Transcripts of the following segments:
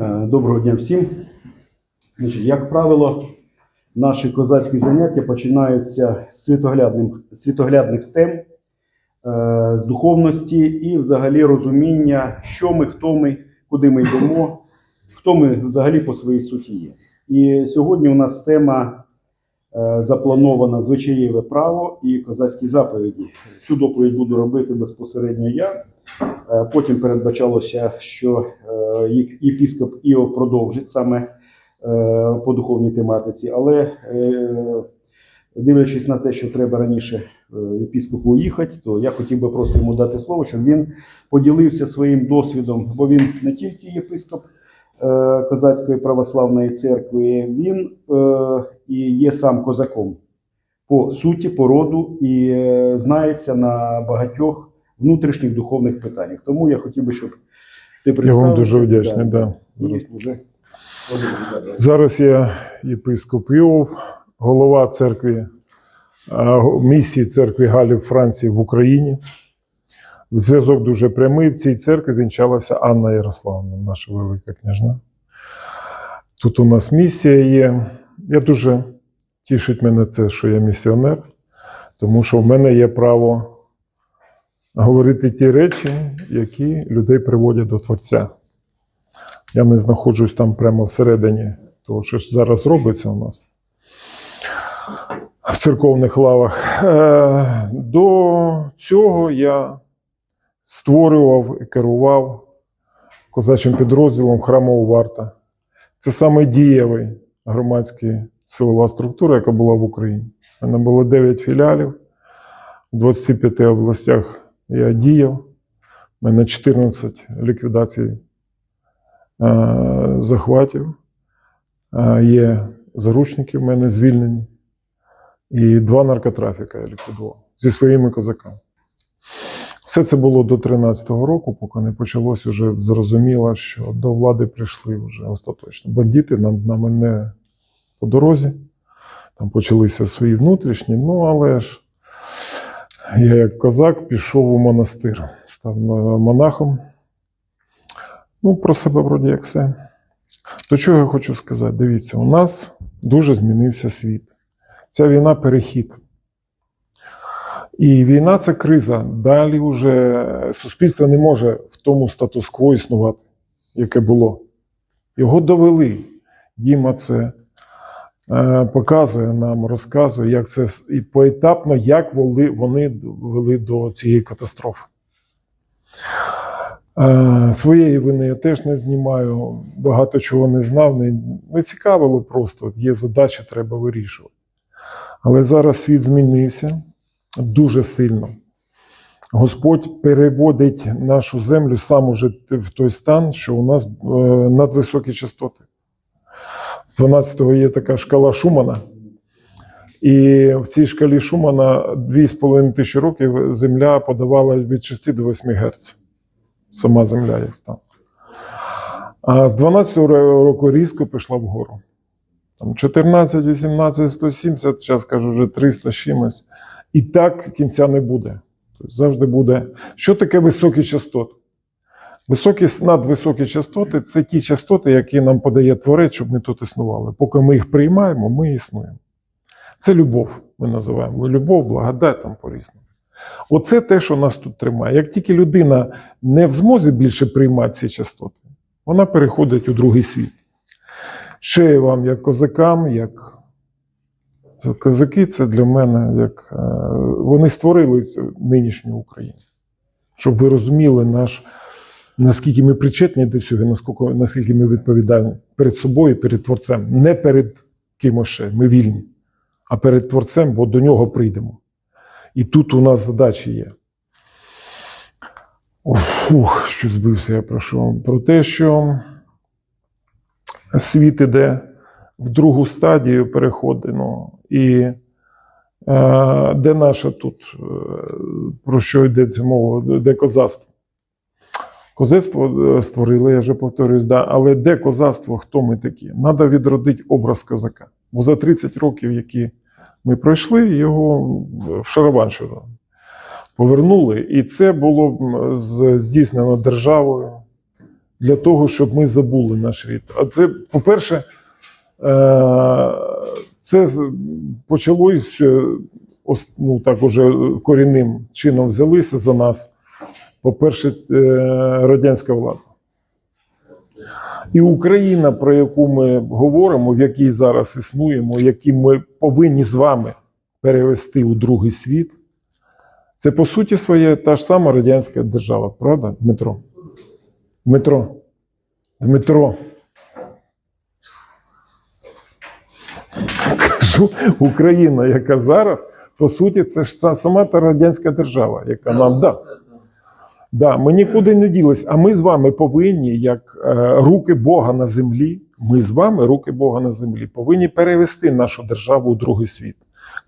Е, Доброго дня всім. Значить, як правило, наші козацькі заняття починаються з світоглядних, тем, е, з духовності і взагалі розуміння, що ми, хто ми, куди ми йдемо, хто ми взагалі по своїй суті є. І сьогодні у нас тема запланована звичаєве право і козацькі заповіді. Цю доповідь буду робити безпосередньо я. Е, Потім передбачалося, що е, єпіскоп Іов продовжить саме е, по духовній тематиці, але е, дивлячись на те, що треба раніше е, єпіскопу уїхати, то я хотів би просто йому дати слово, щоб він поділився своїм досвідом, бо він не тільки єпископ е, Козацької православної церкви, він е, і є сам козаком по суті, по роду і е, знається на багатьох внутрішніх духовних питаннях. Тому я хотів би, щоб ти Я вам дуже вдячний. Да. І вже Зараз я єпископ Іов, голова церкви а, місії церкви Галів Франції в Україні. Зв'язок дуже прямий. В цій церкві вінчалася Анна Ярославна, наша велика княжна. Тут у нас місія є. Я дуже тішить мене це, що я місіонер, тому що в мене є право говорити ті речі, які людей приводять до Творця. Я не знаходжусь там прямо всередині того, що ж зараз робиться у нас в церковних лавах. Е, До цього я створював і керував козачим підрозділом храмову варта. Це саме дієвий громадський силова структура, яка була в Україні. У мене було 9 філіалів у 25 областях я діяв. У мене 14 ліквідацій е, захватів. Е, Є заручники в мене звільнені. І два наркотрафіка я ліквідував зі своїми козаками. Все це було до 13-го року, поки не почалося вже зрозуміло, що до влади прийшли вже остаточно. Бандити нам з нами не по дорозі. Там почалися свої внутрішні, ну але ж я як козак пішов у монастир, став монахом. Ну, про себе вроді як все. До чого я хочу сказати? Дивіться, у нас дуже змінився світ. Ця війна перехід. І війна це криза. Далі вже суспільство не може в тому статус-кво існувати, яке було. Його довели. Діма це е, показує нам, розказує, як це і поетапно, як вони, вели до цієї катастрофи. Е, Своєї вини я теж не знімаю, багато чого не знав, не, не цікавило просто. Є задачі, треба вирішувати. Але зараз світ змінився дуже сильно. Господь переводить нашу землю сам уже в той стан, що у нас е, надвисокі частоти. З 12-го є така шкала Шумана. І в цій шкалі Шумана 2,5 тисячі років земля подавала від 6 до 8 Гц. Сама земля як стан. А з 12-го року різко пішла вгору. Там 14, 18, 170, зараз кажу вже 300 з чимось. І так кінця не буде. Тобто завжди буде. Що таке високі частоти? Високі, надвисокі частоти це ті частоти, які нам подає творець, щоб ми тут існували. Поки ми їх приймаємо, ми існуємо. Це любов, ми називаємо. Любов, благодать там по-різному. Оце те, що нас тут тримає. Як тільки людина не в змозі більше приймати ці частоти, вона переходить у другий світ. Ще вам, як козакам, як козаки, це для мене як е, вони створили нинішню Україну. Щоб ви розуміли наш, наскільки ми причетні до цього, наскільки, наскільки ми відповідальні перед собою, перед Творцем. Не перед кимось ще, ми вільні, а перед Творцем, бо до нього прийдемо. І тут у нас задачі є. Ух, ух, що збився, я прошу. Про те, що світ іде в другу стадію переходу. І е, де наша тут, е, про що йдеться мова, де козацтво? Козацтво е, створили, я вже повторююсь, да, але де козацтво, хто ми такі? Треба відродити образ козака. Бо за 30 років, які ми пройшли, його в шарабанщину повернули. І це було здійснено державою для того, щоб ми забули наш рід. А це, по-перше, це почалося ну, так уже корінним чином взялися за нас. По-перше, е, радянська влада. І Україна, про яку ми говоримо, в якій зараз існуємо, які ми повинні з вами перевести у другий світ, це по суті своє та ж сама радянська держава, правда, Дмитро? Дмитро. Дмитро. Кажу, Україна, яка зараз, по суті, це ж сама та радянська держава, яка нам да. Да, ми нікуди не ділись. А ми з вами повинні, як е, руки Бога на землі, ми з вами, руки Бога на землі, повинні перевести нашу державу у другий світ.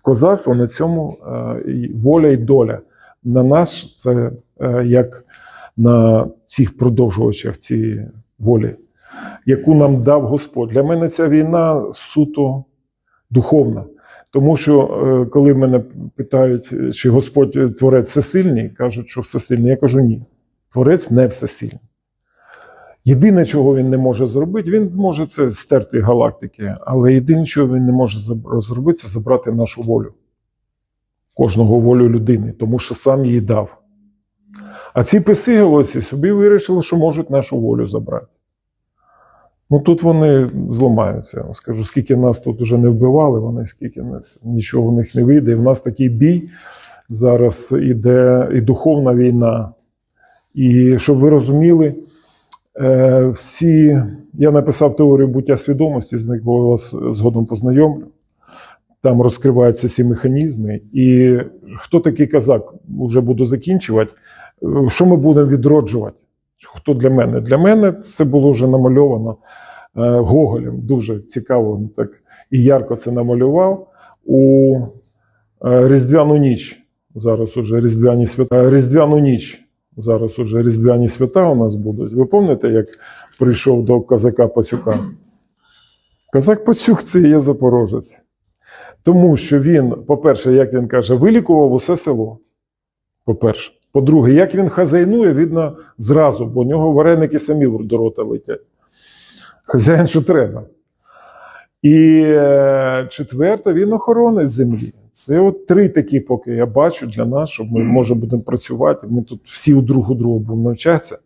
Козацтво на цьому е, воля і доля. На нас це е, як на цих продовжувачах цієї волі, яку нам дав Господь. Для мене ця війна суто духовна. Тому що е, коли мене питають, е, чи Господь е, творець всесильний, кажуть, що всесильний, я кажу ні. Творець не всесильний. Єдине, чого він не може зробити, він може це стерти галактики, але єдине, чого він не може зробити, це забрати нашу волю. Кожного волю людини, тому що сам її дав. А ці писиголосі собі вирішили, що можуть нашу волю забрати. Ну тут вони зламаються. Я вам скажу, скільки нас тут вже не вбивали, вони скільки нічого в них не вийде. І в нас такий бій зараз іде і духовна війна. І щоб ви розуміли, е, всі, я написав теорію буття свідомості, з них вас згодом познайомлю. Там розкриваються ці механізми. І хто такий казак, вже буду закінчувати. Е, Що ми будемо відроджувати? Хто для мене? Для мене це було вже намальовано е, Гоголем. Дуже цікаво так і ярко це намалював у е, Різдвяну ніч. Зараз уже Різдвяні свята. Е, Різдвяну ніч. Зараз уже Різдвяні свята у нас будуть. Ви пам'ятаєте, як прийшов до козака Пацюка? Козак Пацюк це є запорожець. Тому що він, по-перше, як він каже, вилікував усе село. По-перше. По-друге, як він хазяйнує, видно зразу, бо у нього вареники самі до рота летять. Хазяїн, що треба. І е, четверте, він охоронець землі. Це от три такі, поки я бачу для нас, щоб ми може будемо працювати. Ми тут всі у друг у другу будемо навчатися,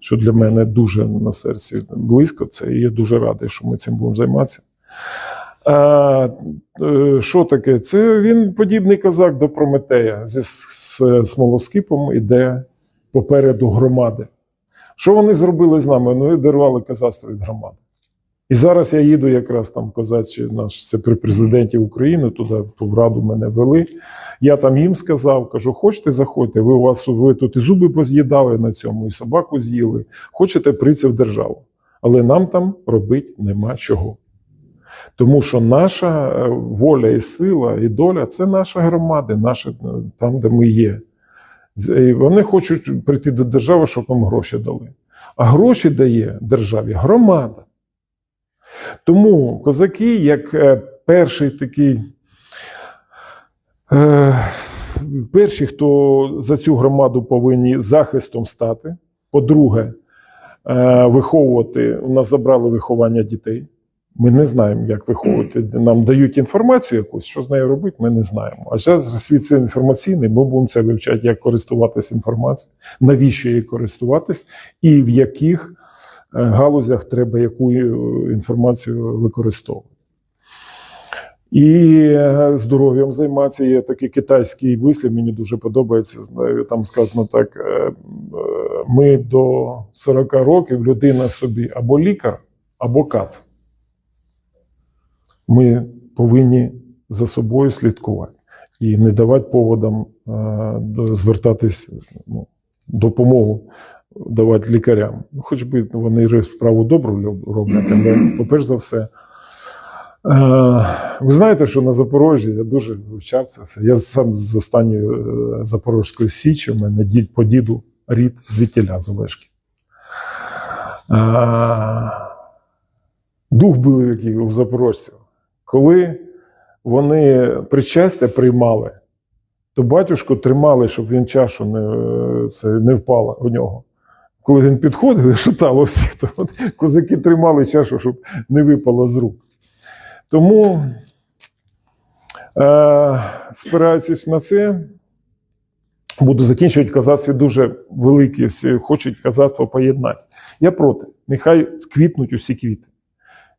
що для мене дуже на серці близько. Це і я дуже радий, що ми цим будемо займатися. А, е, що таке? Це він подібний козак до Прометея зі смолоскипом іде попереду громади. Що вони зробили з нами? Ну, відірвали козацтво від громади. І зараз я їду якраз там козачі наш це при президенті України, туди в ту раду мене вели. Я там їм сказав, кажу, хочете, заходьте, ви у вас ви тут і зуби поз'їдали на цьому, і собаку з'їли. Хочете прийти в державу. Але нам там робити нема чого. Тому що наша е, воля і сила, і доля це наша громада, наша, е, там, де ми є. І Вони хочуть прийти до держави, щоб нам гроші дали. А гроші дає державі громада. Тому козаки, як е, перший такий, перші, хто за цю громаду повинні захистом стати. По-друге, виховувати. У нас забрали виховання дітей. Ми не знаємо, як виховувати. Нам дають інформацію якусь, що з нею робити, ми не знаємо. А зараз світ це інформаційний, ми будемо це вивчати, як користуватися інформацією, навіщо її користуватись, і в яких е, галузях треба яку е, інформацію використовувати. І е, здоров'ям займатися. Є такий китайський вислів, мені дуже подобається. Там сказано так: ми до 40 років людина собі або лікар, або кат. Ми повинні за собою слідкувати і не давати поводам е, звертатись ну, допомогу давати лікарям. Ну, Хоч би вони справу добру роблять, але, по-перш за все, е, ви знаєте, що на Запорожжі я дуже вивчав це. Я сам з останньої е, Запорозької Січі, у мене дід по діду рід звідтіля з Олешки. Дух був який у запорожців. Коли вони причастя приймали, то батюшку тримали, щоб він чашу не, це, не впала у нього. коли він підходив шутало всіх, то от козаки тримали чашу, щоб не випало з рук. Тому, е, спираючись на це, буду закінчувати казацтві дуже великі, всі хочуть казацтво поєднати. Я проти. Нехай квітнуть усі квіти.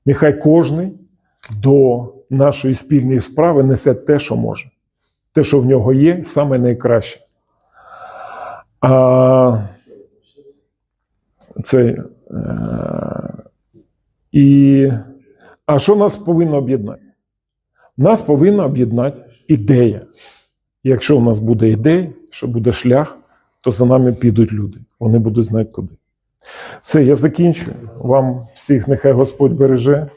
Нехай кожний до нашої спільної справи несе те, що може. Те, що в нього є, саме найкраще. А, це, е, і, а що нас повинно об'єднати? Нас повинна об'єднати ідея. Якщо у нас буде ідея, що буде шлях, то за нами підуть люди. Вони будуть знати куди. Все, я закінчую. Вам всіх нехай Господь береже.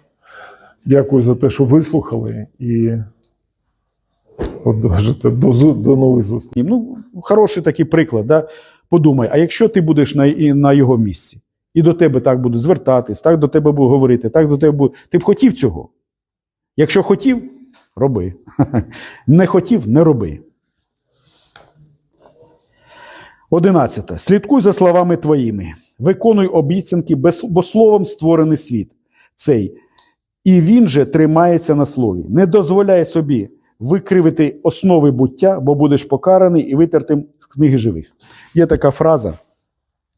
Дякую за те, що вислухали. І от, до, до, нових зустрічей. Ну, хороший такий приклад. Да? Подумай, а якщо ти будеш на, на його місці, і до тебе так будуть звертатись, так до тебе будуть говорити, так до тебе будуть. Ти б хотів цього? Якщо хотів, роби. Не хотів, не роби. Одинадцяте. Слідкуй за словами твоїми. Виконуй обіцянки, бо словом створений світ цей. І він же тримається на слові. Не дозволяй собі викривити основи буття, бо будеш покараний і витертим з книги живих. Є така фраза,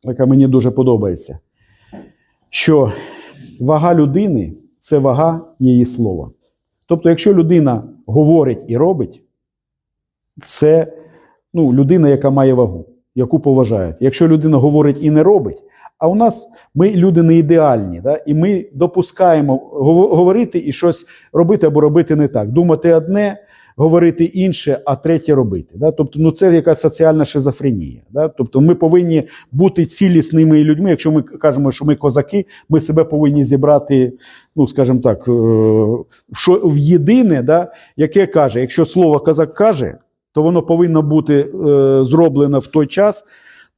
яка мені дуже подобається, що вага людини це вага її слова. Тобто, якщо людина говорить і робить, це ну, людина, яка має вагу, яку поважають. Якщо людина говорить і не робить, а у нас ми люди не ідеальні, да? і ми допускаємо гов- говорити і щось робити або робити не так. Думати одне, говорити інше, а третє робити. Да? Тобто, ну це якась соціальна шизофренія. Да? Тобто, ми повинні бути цілісними людьми. Якщо ми кажемо, що ми козаки, ми себе повинні зібрати, ну скажімо так, е, що в єдине, да? яке каже, якщо слово козак каже, то воно повинно бути е, зроблено в той час,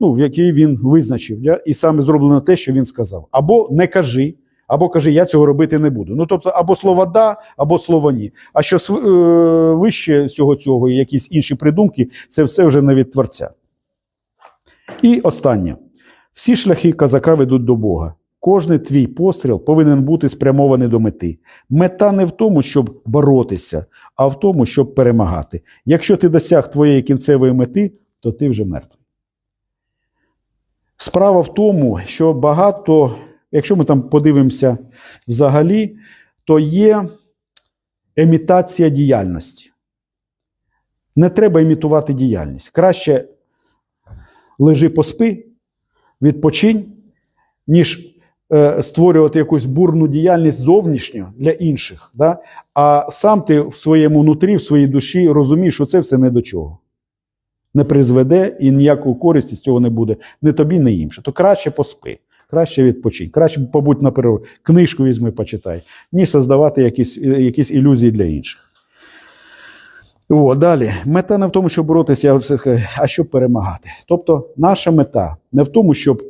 ну, в який він визначив, і саме зроблено те, що він сказав. Або не кажи, або кажи, я цього робити не буду. Ну, тобто, або слово да, або слово ні. А що е, вище всього цього, і якісь інші придумки, це все вже не від творця. І останнє. Всі шляхи козака ведуть до Бога. Кожний твій постріл повинен бути спрямований до мети. Мета не в тому, щоб боротися, а в тому, щоб перемагати. Якщо ти досяг твоєї кінцевої мети, то ти вже мертвий. Справа в тому, що багато, якщо ми там подивимося взагалі, то є емітація діяльності. Не треба імітувати діяльність. Краще лежи поспи, відпочинь, ніж е, створювати якусь бурну діяльність зовнішню для інших. Да? А сам ти в своєму нутрі, в своїй душі розумієш, що це все не до чого. Не призведе і ніякої користі з цього не буде ні тобі, ні іншим. То краще поспи, краще відпочинь, краще побудь на природі, книжку візьми, почитай, ні создавати якісь, якісь ілюзії для інших. О, далі. Мета не в тому, щоб боротися, а щоб перемагати. Тобто, наша мета не в тому, щоб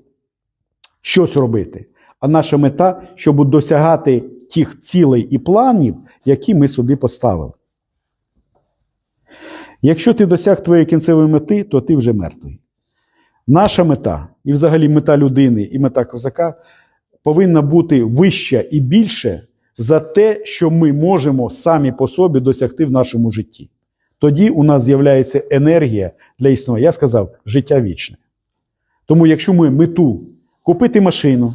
щось робити, а наша мета, щоб досягати тих цілей і планів, які ми собі поставили. Якщо ти досяг твоєї кінцевої мети, то ти вже мертвий. Наша мета, і взагалі мета людини, і мета козака повинна бути вища і більше за те, що ми можемо самі по собі досягти в нашому житті. Тоді у нас з'являється енергія для існування. Я сказав, життя вічне. Тому, якщо ми мету купити машину,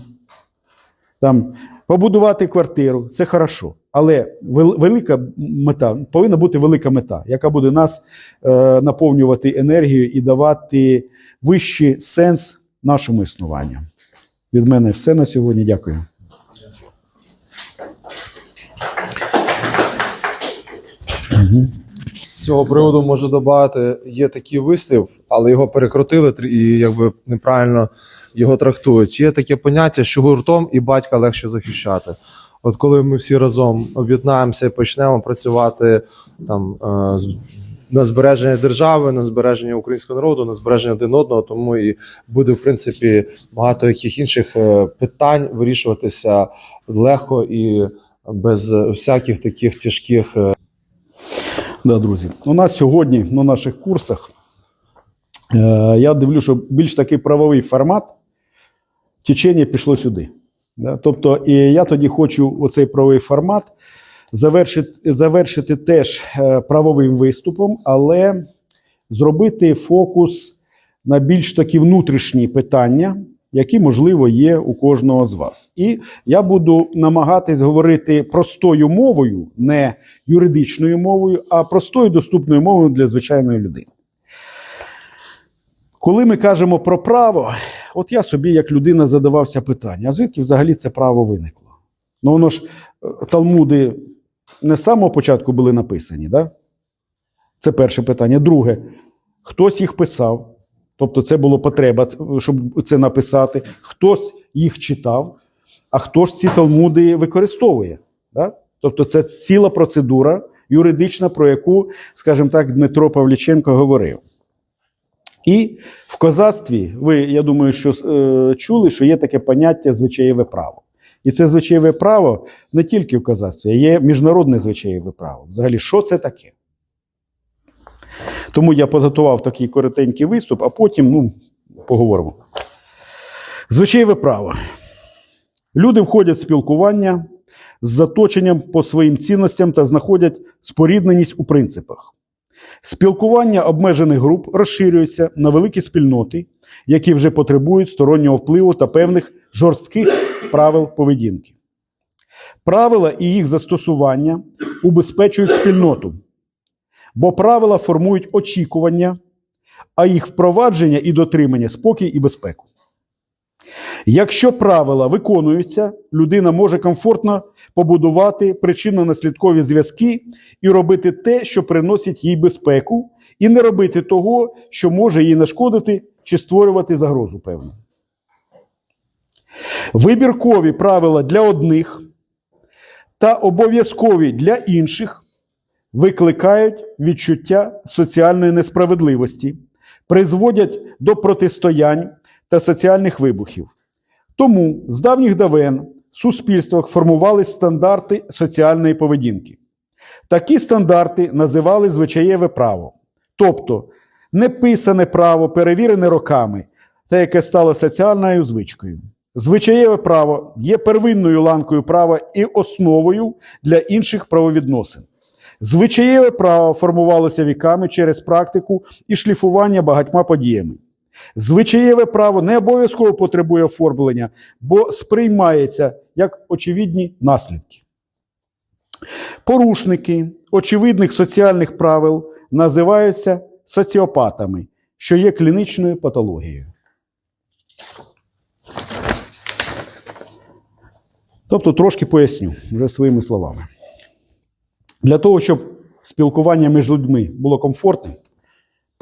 там, побудувати квартиру, це хорошо. Але велика мета повинна бути велика мета, яка буде нас е, наповнювати енергією і давати вищий сенс нашому існуванню. Від мене все на сьогодні. Дякую. З цього приводу можу додати, є такий вислів, але його перекрутили і якби неправильно його трактують. Є таке поняття, що гуртом і батька легше захищати. От коли ми всі разом об'єднаємося і почнемо працювати там е, на збереження держави, на збереження українського народу, на збереження один одного, тому і буде в принципі багато яких інших е, питань вирішуватися легко і без всяких таких тяжких е, Да, друзі. У нас сьогодні на наших курсах я дивлюся, що більш такий правовий формат. Течення пішло сюди. Да? Тобто, і я тоді хочу оцей правовий формат завершити, завершити теж е, правовим виступом, але зробити фокус на більш такі внутрішні питання, які, можливо, є у кожного з вас. І я буду намагатись говорити простою мовою, не юридичною мовою, а простою доступною мовою для звичайної людини. Коли ми кажемо про право, от я собі, як людина, задавався питання: а звідки взагалі це право виникло? Ну, воно ж е, Талмуди не з самого початку були написані, да? Це перше питання. Друге, хтось їх писав, тобто це було потреба, щоб це написати, хтось їх читав, а хто ж ці Талмуди використовує? Да? Тобто це ціла процедура юридична, про яку, скажімо так, Дмитро Павліченко говорив. І в козацтві, ви, я думаю, що е, чули, що є таке поняття звичаєве право. І це звичаєве право не тільки в козацтві, а є міжнародне звичаєве право. Взагалі, що це таке? Тому я підготував такий коротенький виступ, а потім ну, поговоримо. Звичаєве право. Люди входять в спілкування з заточенням по своїм цінностям та знаходять спорідненість у принципах. Спілкування обмежених груп розширюється на великі спільноти, які вже потребують стороннього впливу та певних жорстких правил поведінки. Правила і їх застосування убезпечують спільноту, бо правила формують очікування, а їх впровадження і дотримання спокій і безпеку. Якщо правила виконуються, людина може комфортно побудувати причинно-наслідкові зв'язки і робити те, що приносить їй безпеку, і не робити того, що може їй нашкодити чи створювати загрозу певну. Вибіркові правила для одних та обов'язкові для інших викликають відчуття соціальної несправедливості, призводять до протистоянь та соціальних вибухів. Тому з давніх давен в суспільствах формувались стандарти соціальної поведінки. Такі стандарти називали звичаєве право, тобто неписане право, перевірене роками, те, яке стало соціальною звичкою. Звичаєве право є первинною ланкою права і основою для інших правовідносин. Звичаєве право формувалося віками через практику і шліфування багатьма подіями. Звичаєве право не обов'язково потребує оформлення, бо сприймається як очевидні наслідки. Порушники очевидних соціальних правил називаються соціопатами, що є клінічною патологією. Тобто трошки поясню вже своїми словами. Для того, щоб спілкування між людьми було комфортним,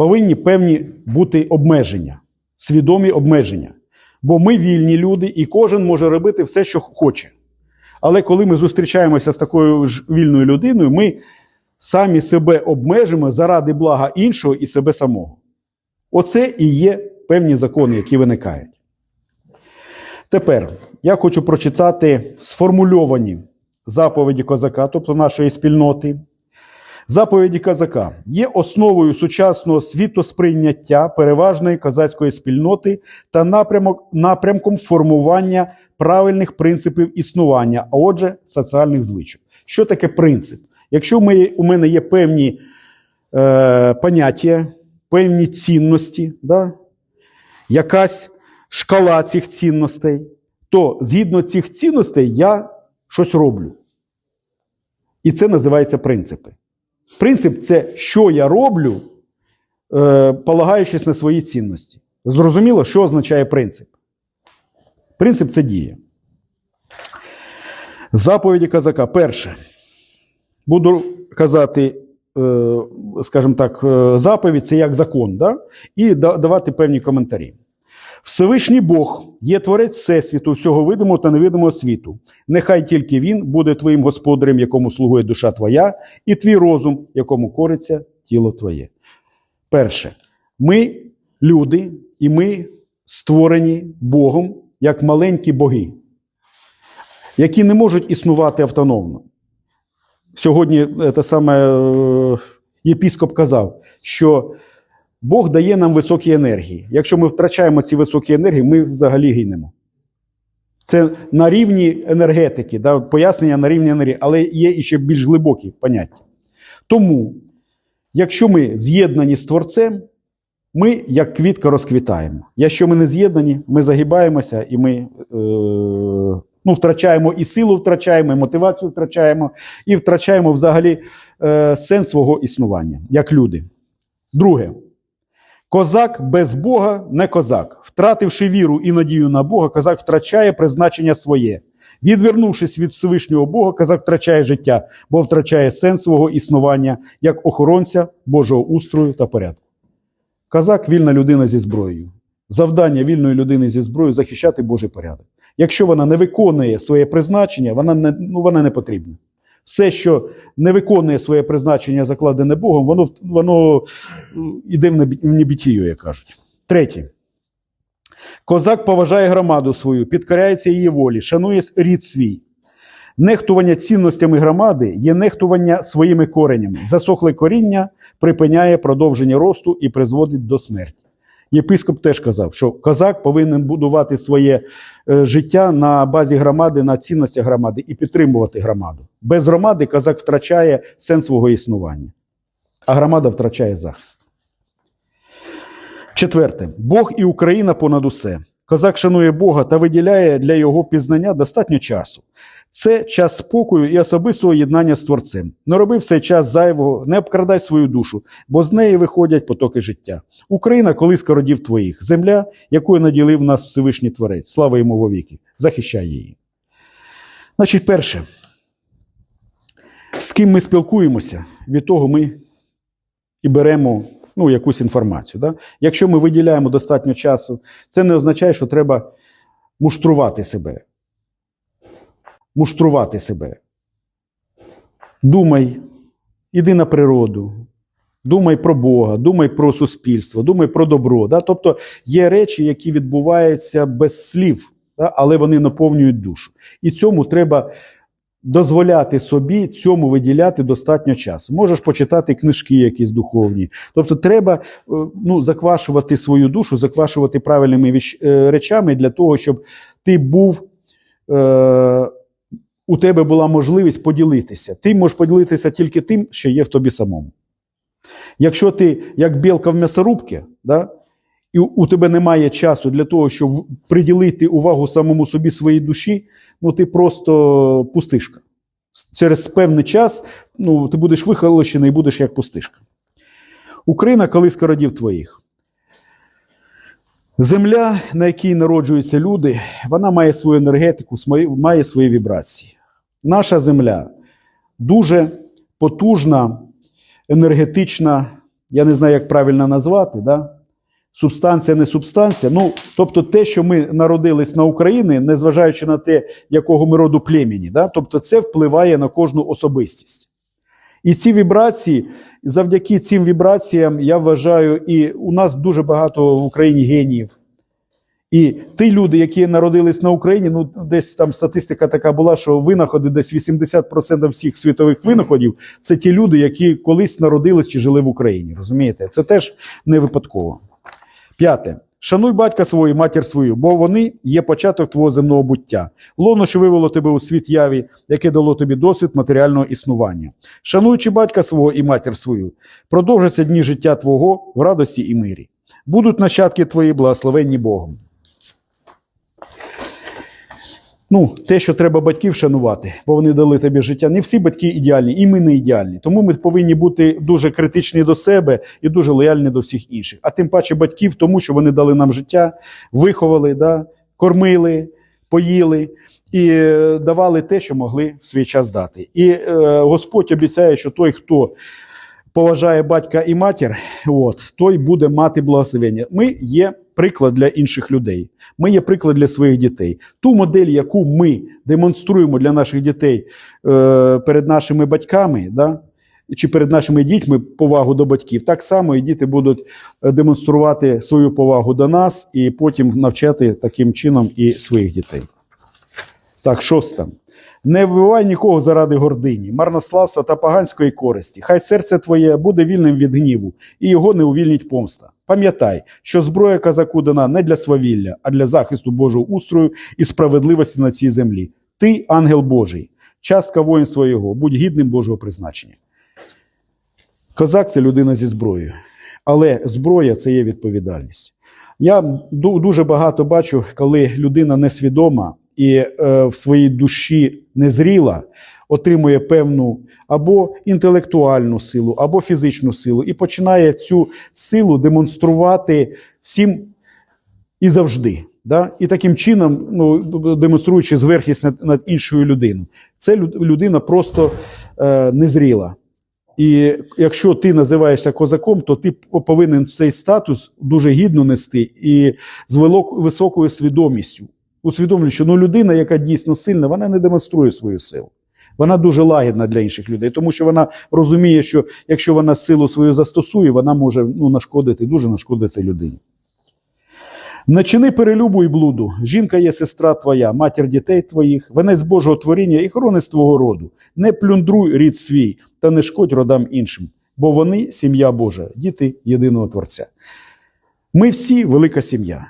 повинні певні бути обмеження, свідомі обмеження. Бо ми вільні люди, і кожен може робити все, що хоче. Але коли ми зустрічаємося з такою ж вільною людиною, ми самі себе обмежимо заради блага іншого і себе самого. Оце і є певні закони, які виникають. Тепер я хочу прочитати сформульовані заповіді козака, тобто нашої спільноти. Заповіді козака є основою сучасного світосприйняття переважної козацької спільноти та напрямок, напрямком формування правильних принципів існування, а отже, соціальних звичок. Що таке принцип? Якщо ми, у мене є певні е, поняття, певні цінності, да? якась шкала цих цінностей, то згідно цих цінностей я щось роблю. І це називається принципи. Принцип це що я роблю, е, полагаючись на свої цінності. Зрозуміло, що означає принцип? Принцип це дія. Заповіді казака. Перше. Буду казати, е, скажімо так, е, заповідь це як закон, да? і давати певні коментарі. Всевишній Бог є творець Всесвіту, всього видимого та невидимого світу. Нехай тільки Він буде твоїм господарем, якому слугує душа твоя, і твій розум, якому кориться тіло твоє. Перше, ми люди, і ми створені Богом як маленькі боги, які не можуть існувати автономно. Сьогодні те саме е, єпіскоп казав, що Бог дає нам високі енергії. Якщо ми втрачаємо ці високі енергії, ми взагалі гинемо. Це на рівні енергетики, да, пояснення на рівні енергетики, але є ще більш глибокі поняття. Тому, якщо ми з'єднані з Творцем, ми як квітка розквітаємо. Якщо ми не з'єднані, ми загибаємося і ми е, ну, втрачаємо і силу, втрачаємо, і мотивацію втрачаємо, і втрачаємо взагалі е, сенс свого існування як люди. Друге. Козак без Бога не козак. Втративши віру і надію на Бога, козак втрачає призначення своє. Відвернувшись від Всевишнього Бога, козак втрачає життя, бо втрачає сенс свого існування як охоронця Божого устрою та порядку. Козак вільна людина зі зброєю. Завдання вільної людини зі зброєю захищати Божий порядок. Якщо вона не виконує своє призначення, вона не, ну, вона не потрібна. Все, що не виконує своє призначення, закладене Богом, воно, воно м, іде в небітію, як кажуть. Третє. Козак поважає громаду свою, підкоряється її волі, шанує рід свій. Нехтування цінностями громади є нехтування своїми коренями. Засохле коріння припиняє продовження росту і призводить до смерті. Єпископ теж казав, що козак повинен будувати своє е, життя на базі громади, на цінностях громади і підтримувати громаду. Без громади козак втрачає сенс свого існування, а громада втрачає захист. Четверте. Бог і Україна понад усе. Козак шанує Бога та виділяє для його пізнання достатньо часу. Це час спокою і особистого єднання з Творцем. Не роби в цей час зайвого, не обкрадай свою душу, бо з неї виходять потоки життя. Україна колиска родів твоїх, земля, якою наділив нас Всевишній Творець. Слава йому вовіки. Захищай її. Значить, перше, з ким ми спілкуємося, від того ми і беремо ну, якусь інформацію. Да? Якщо ми виділяємо достатньо часу, це не означає, що треба муштрувати себе. Муштрувати себе. Думай, іди на природу, думай про Бога, думай про суспільство, думай про добро. Да? Тобто є речі, які відбуваються без слів, да? але вони наповнюють душу. І цьому треба дозволяти собі цьому виділяти достатньо часу. Можеш почитати книжки якісь духовні. Тобто, треба е, ну, заквашувати свою душу, заквашувати правильними е, речами для того, щоб ти був. Е- у тебе була можливість поділитися. Ти можеш поділитися тільки тим, що є в тобі самому. Якщо ти як білка в м'ясорубці, да, і у- тебе немає часу для того, щоб приділити увагу самому собі своїй душі, ну ти просто пустишка. Через певний час ну, ти будеш вихолощений і будеш як пустишка. Україна колиска родів твоїх. Земля, на якій народжуються люди, вона має свою енергетику, має свої вібрації. Наша земля дуже потужна, енергетична, я не знаю, як правильно назвати, да? Субстанція, не субстанція. Ну, тобто те, що ми народились на Україні, незважаючи на те, якого ми роду племені, да? тобто це впливає на кожну особистість. І ці вібрації, завдяки цим вібраціям, я вважаю, і у нас дуже багато в Україні геніїв. І ті люди, які народились на Україні, ну десь там статистика така була, що винаходи, десь 80% всіх світових винаходів, це ті люди, які колись народились чи жили в Україні. Розумієте? Це теж не випадково. П'яте. Шануй батька свого і матір свою, бо вони є початок твого земного буття. Лоно, що вивело тебе у світ яві, яке дало тобі досвід матеріального існування. Шануючи батька свого і матір свою, продовжаться дні життя твого в радості і мирі. Будуть нащадки твої благословенні Богом. Ну, те, що треба батьків шанувати, бо вони дали тобі життя. Не всі батьки ідеальні, і ми не ідеальні. Тому ми повинні бути дуже критичні до себе і дуже лояльні до всіх інших. А тим паче батьків, тому що вони дали нам життя, виховали, да, кормили, поїли і е, давали те, що могли в свій час дати. І е, Господь обіцяє, що той, хто поважає батька і матір, от, той буде мати благословення. Ми є приклад для інших людей. Ми є приклад для своїх дітей. Ту модель, яку ми демонструємо для наших дітей е, перед нашими батьками, да, чи перед нашими дітьми повагу до батьків, так само і діти будуть е, демонструвати свою повагу до нас і потім навчати таким чином і своїх дітей. Так, шосте. Не вбивай нікого заради гордині, марнославства та поганської користі. Хай серце твоє буде вільним від гніву, і його не увільнить помста. Пам'ятай, що зброя козаку дана не для свавілля, а для захисту Божого устрою і справедливості на цій землі. Ти ангел Божий, частка воїнства його, будь гідним Божого призначення. Козак це людина зі зброєю, але зброя це є відповідальність. Я дуже багато бачу, коли людина несвідома і е, в своїй душі незріла, отримує певну або інтелектуальну силу, або фізичну силу, і починає цю силу демонструвати всім і завжди. Да? І таким чином, ну, демонструючи зверхність над, над іншою людиною. Це людина просто е, незріла. І якщо ти називаєшся козаком, то ти повинен цей статус дуже гідно нести і з високою свідомістю. Усвідомлюючи, що ну, людина, яка дійсно сильна, вона не демонструє свою силу. Вона дуже лагідна для інших людей, тому що вона розуміє, що якщо вона силу свою застосує, вона може ну, нашкодити, дуже нашкодити людині. Не чини перелюбу і блуду. Жінка є сестра твоя, матір дітей твоїх, венець Божого творіння і хоронець твого роду. Не плюндруй рід свій та не шкодь родам іншим, бо вони сім'я Божа, діти єдиного Творця. Ми всі велика сім'я.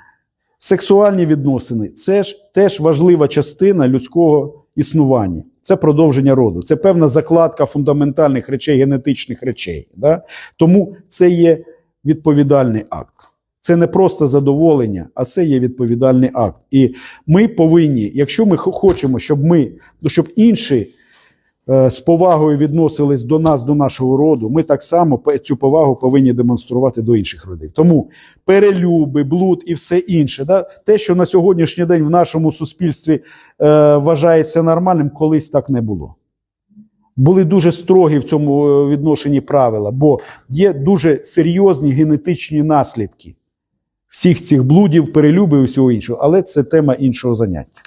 Сексуальні відносини це ж теж важлива частина людського існування. Це продовження роду, це певна закладка фундаментальних речей, генетичних речей. Да? Тому це є відповідальний акт. Це не просто задоволення, а це є відповідальний акт. І ми повинні, якщо ми хочемо, щоб ми, ну, щоб інші з повагою відносились до нас, до нашого роду, ми так само цю повагу повинні демонструвати до інших родів. Тому перелюби, блуд і все інше, да, те, що на сьогоднішній день в нашому суспільстві е, вважається нормальним, колись так не було. Були дуже строгі в цьому е, відношенні правила, бо є дуже серйозні генетичні наслідки всіх цих блудів, перелюбів і всього іншого. Але це тема іншого заняття.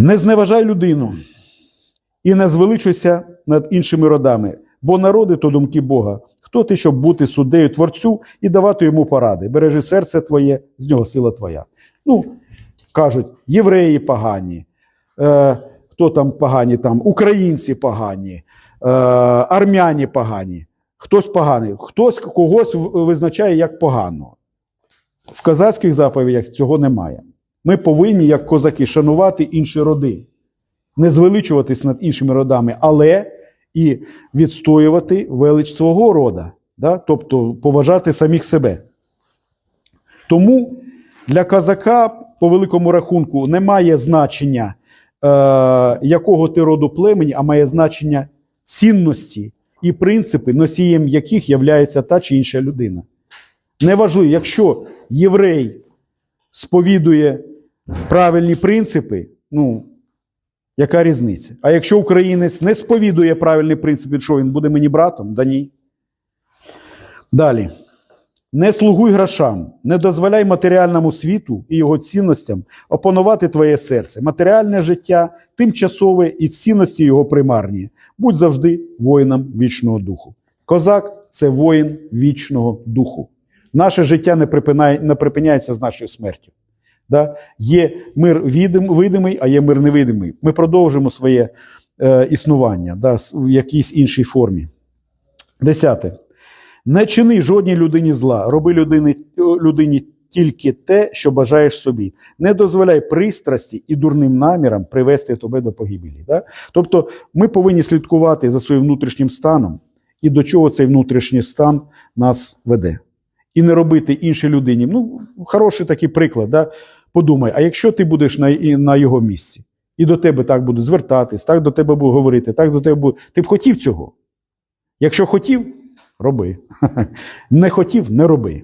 Не зневажай людину і не звеличуйся над іншими родами, бо народи то думки Бога. Хто ти, щоб бути суддею творцю і давати йому поради? Бережи серце твоє, з нього сила твоя. Ну, кажуть, євреї погані, е, хто там погані, там, українці погані, е, армяні погані. Хтось поганий, хтось когось визначає як поганого. В козацьких заповідях цього немає. Ми повинні, як козаки, шанувати інші роди, не звеличуватись над іншими родами, але і відстоювати велич свого рода, да? тобто поважати самих себе. Тому для козака, по великому рахунку, немає значення, е, якого ти роду племені, а має значення цінності і принципи, носієм яких являється та чи інша людина. Неважливо, якщо єврей сповідує правильні принципи, ну, яка різниця? А якщо українець не сповідує правильні принципи, що він буде мені братом? Да ні. Далі. Не слугуй грошам, не дозволяй матеріальному світу і його цінностям опанувати твоє серце. Матеріальне життя тимчасове і цінності його примарні. Будь завжди воїном вічного духу. Козак це воїн вічного духу. Наше життя не, припинає, не припиняється з нашою смертю. Да? Є мир видимий, а є мир невидимий. Ми продовжимо своє е, існування да, в якійсь іншій формі. Десяте. Не чини жодній людині зла, роби людині, людині тільки те, що бажаєш собі. Не дозволяй пристрасті і дурним намірам привести тебе до погибелі. Да? Тобто ми повинні слідкувати за своїм внутрішнім станом і до чого цей внутрішній стан нас веде. І не робити іншій людині. Ну, хороший такий приклад. Да? Подумай, а якщо ти будеш на, на його місці, і до тебе так будуть звертатись, так до тебе будуть говорити, так до тебе будуть. Ти б хотів цього? Якщо хотів, роби. Не хотів, не роби.